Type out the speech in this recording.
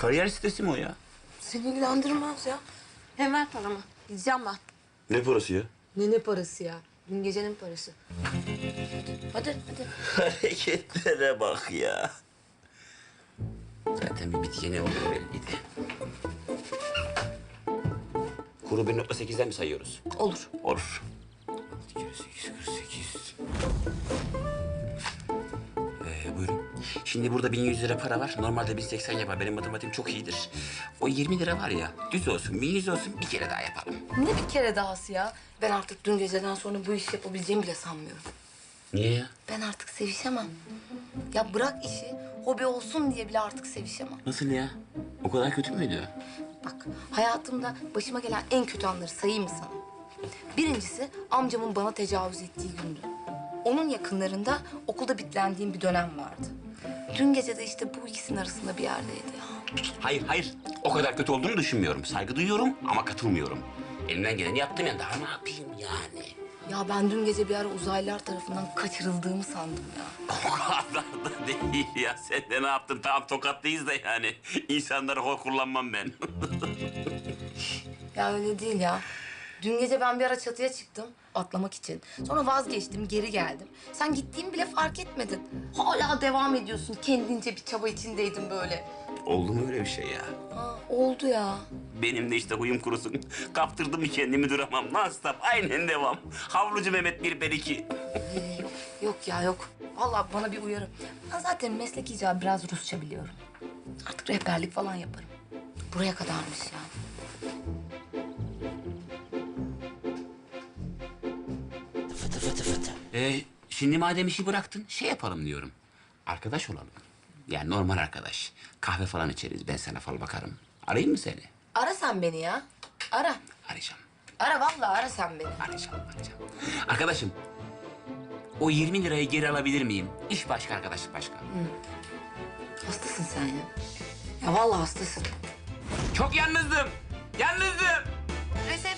Kariyer sitesi mi o ya? Seni ilgilendirmez ya. Hemen paramı. Gideceğim ben. Ne parası ya? Ne ne parası ya? Dün gecenin parası. Hadi hadi. Hareketlere bak ya. Zaten bir biteceğine oldu belliydi. Kuru 1.8'den mi sayıyoruz? Olur. Olur. 8, 48. Şimdi burada 1100 lira para var. Normalde 1080 yapar. Benim matematiğim çok iyidir. O 20 lira var ya, düz olsun, 1100 olsun bir kere daha yapalım. Ne bir kere dahası ya? Ben artık dün geceden sonra bu işi yapabileceğimi bile sanmıyorum. Niye ya? Ben artık sevişemem. Ya bırak işi, hobi olsun diye bile artık sevişemem. Nasıl ya? O kadar kötü müydü? Bak hayatımda başıma gelen en kötü anları sayayım mı sana? Birincisi amcamın bana tecavüz ettiği gündü. Onun yakınlarında okulda bitlendiğim bir dönem vardı. Dün gece de işte bu ikisinin arasında bir yerdeydi. Hayır, hayır. O kadar kötü olduğunu düşünmüyorum. Saygı duyuyorum ama katılmıyorum. Elimden geleni yaptım ya. Daha ne yapayım yani? Ya ben dün gece bir ara uzaylılar tarafından kaçırıldığımı sandım ya. O kadar da değil ya. Sen de ne yaptın? Tamam tokatlıyız da yani. İnsanları hor kullanmam ben. Ya öyle değil ya. Dün gece ben bir ara çatıya çıktım atlamak için. Sonra vazgeçtim, geri geldim. Sen gittiğimi bile fark etmedin. Hala devam ediyorsun. Kendince bir çaba içindeydin böyle. Oldu mu öyle bir şey ya? Ha, oldu ya. Benim de işte huyum kurusun. Kaptırdım kendimi duramam. Non-stop aynen devam. Havlucu Mehmet bir ben iki. Ee, yok, yok ya yok. Vallahi bana bir uyarı. Ben zaten meslek icabı biraz Rusça biliyorum. Artık rehberlik falan yaparım. Buraya kadarmış ya. Fıtı fıtı fıtı. Ee, şimdi madem işi bıraktın şey yapalım diyorum. Arkadaş olalım. Yani normal arkadaş. Kahve falan içeriz. Ben sana fal bakarım. Arayayım mı seni? Ara sen beni ya. Ara. Arayacağım. Ara vallahi ara sen beni. Arayacağım, arayacağım. Arkadaşım, o 20 lirayı geri alabilir miyim? İş başka, arkadaşlık başka. Hastasın sen ya. Ya vallahi hastasın. Çok yalnızdım. Yalnızdım.